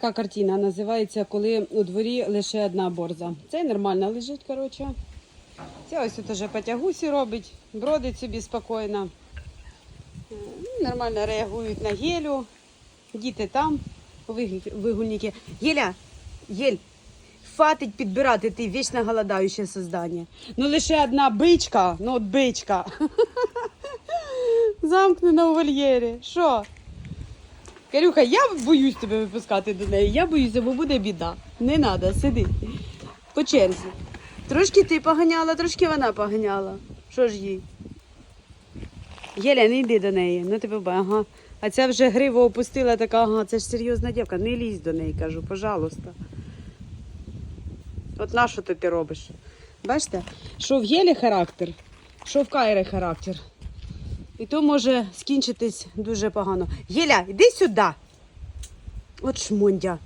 Така картина називається, коли у дворі лише одна борза. Це нормально лежить, коротше. Це ось тут уже потягусі робить, бродить собі спокійно. Е, ну, Нормально реагують на гелю. Діти там, виг- вигульники. Єля, Єль, хватить підбирати ти вічно голодаюче создання. Ну лише одна бичка, ну от бичка. Замкнена у вольєрі. Що? Карюха, я боюсь тебе випускати до неї. Я боюся, бо буде біда. Не треба, сиди. По черзі. Трошки ти поганяла, трошки вона поганяла. Що ж їй? Єля, не йди до неї, ну тебе ага. А ця вже гриву опустила, така, ага, це ж серйозна дівка. Не лізь до неї, кажу, пожалуйста. От на що ти робиш? Бачите, що в Єлі характер, що в Кайри характер. І то може скінчитись дуже погано. Єля, іди сюди. От шмондя.